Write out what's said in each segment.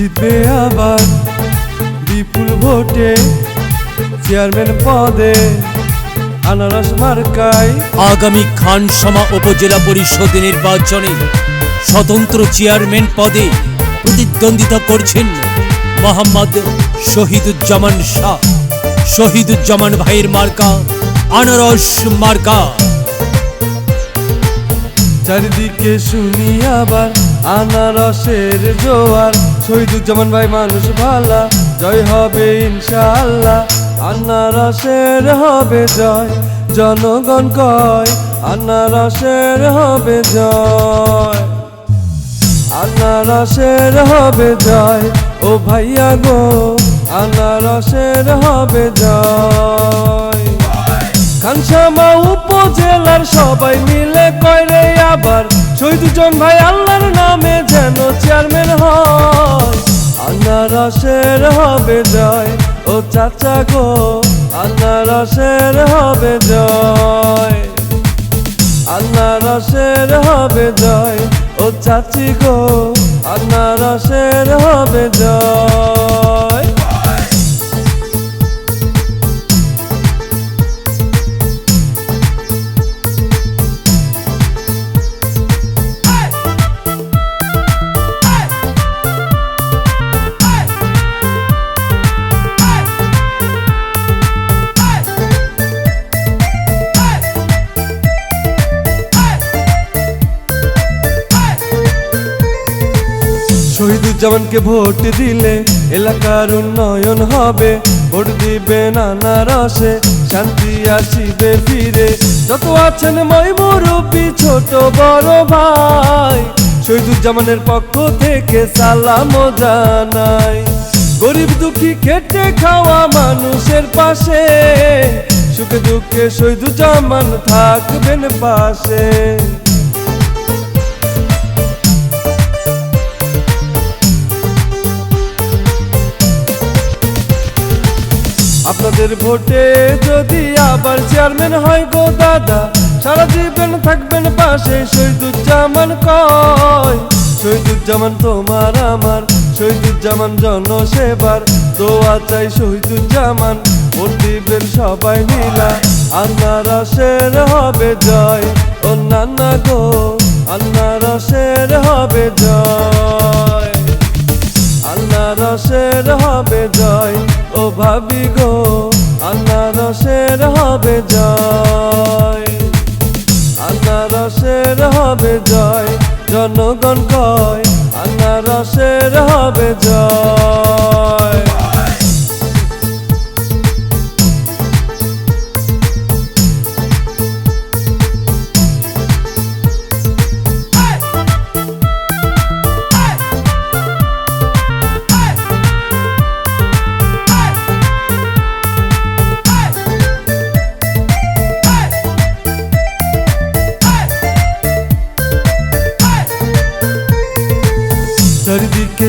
জিতবে আবার বিপুল ভোটে চেয়ারম্যান পদে আনারস মার্কায়। আগামী খানসমা উপজেলা পরিষদ নির্বাচনে স্বতন্ত্র চেয়ারম্যান পদে প্রতিদ্বন্দ্বিতা করছেন মোহাম্মদ শহীদুজ্জামান শাহ। শহীদুজ্জামান ভাইয়ের মার্কা আনারস মার্কা। চারিদিকে শুনি আবার আনারসের জোয়ার। শহীদুজ্জামান ভাই মানুষ ভালা, জয় হবে ইনশাআল্লাহ। আনারসের হবে জয়, জনগণ কয়, আনারসের হবে জয়। আনারসের হবে জয়, ও ভাইয়া গো, আনারসের হবে জয়। খানসামা উপজেলার সবাই মিলে কয়রে আবার শহীদুজ্জামান ভাই আল্লাহর নামে যেন চেয়ারম্যান হয়। আনারসের হবে জয়, ও চাচা গো, আনারসের হবে জয়। আনারসের হবে জয়, ও চাচি গো, আনারসের হবে জয়। শহীদুজ্জামানকে ভোট দিলে এলাকার উন্নয়ন হবে। ভোট দিবে নানা রসে, শান্তি আসিবে ফিরে। যত আছেন মই মুরব্বী ছোট বড় ভাই শহীদুজ্জামানের পক্ষ থেকে সালাম জানাই। গরিব দুঃখী খেটে খাওয়া মানুষের পাশে, সুখে দুঃখে শহীদুজ্জামান থাকবেন পাশে। আপনাদের ভোটে যদি আবার চেয়ারম্যান হয় গো দাদা, সারা জীবন থাকবেন পাশে শহীদুজ্জামান কয়। শহীদুজ্জামান তোমার আমার, শহীদুজ্জামান জনসেবার। দোয়া চাই শহীদুজ্জামান, ভোট দিবেন সবাই মিলা। আন্নারসের হবে জয় ও নানা গো আন্নারসের হবে জয়। আনারসের হবে জয়, ও ভাবি গো। আনারসের হবে জয়। আনারসের হবে জয় জনগণ কয় আনারসের হবে জয়।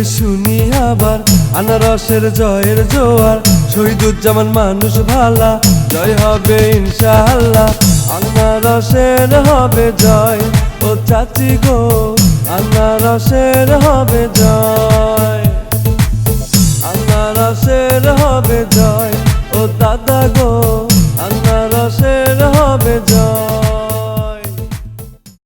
শুনি আবার, আনারসের জয়ের জোয়ার। শহীদুজ্জামান মানুষ ভালা, জয় হবে ইনশাআল্লাহ। আনারসের হবে জয়, ও চাচি গো, আনারসের হবে জয়। আনারসের হবে জয়, ও দাদা গো।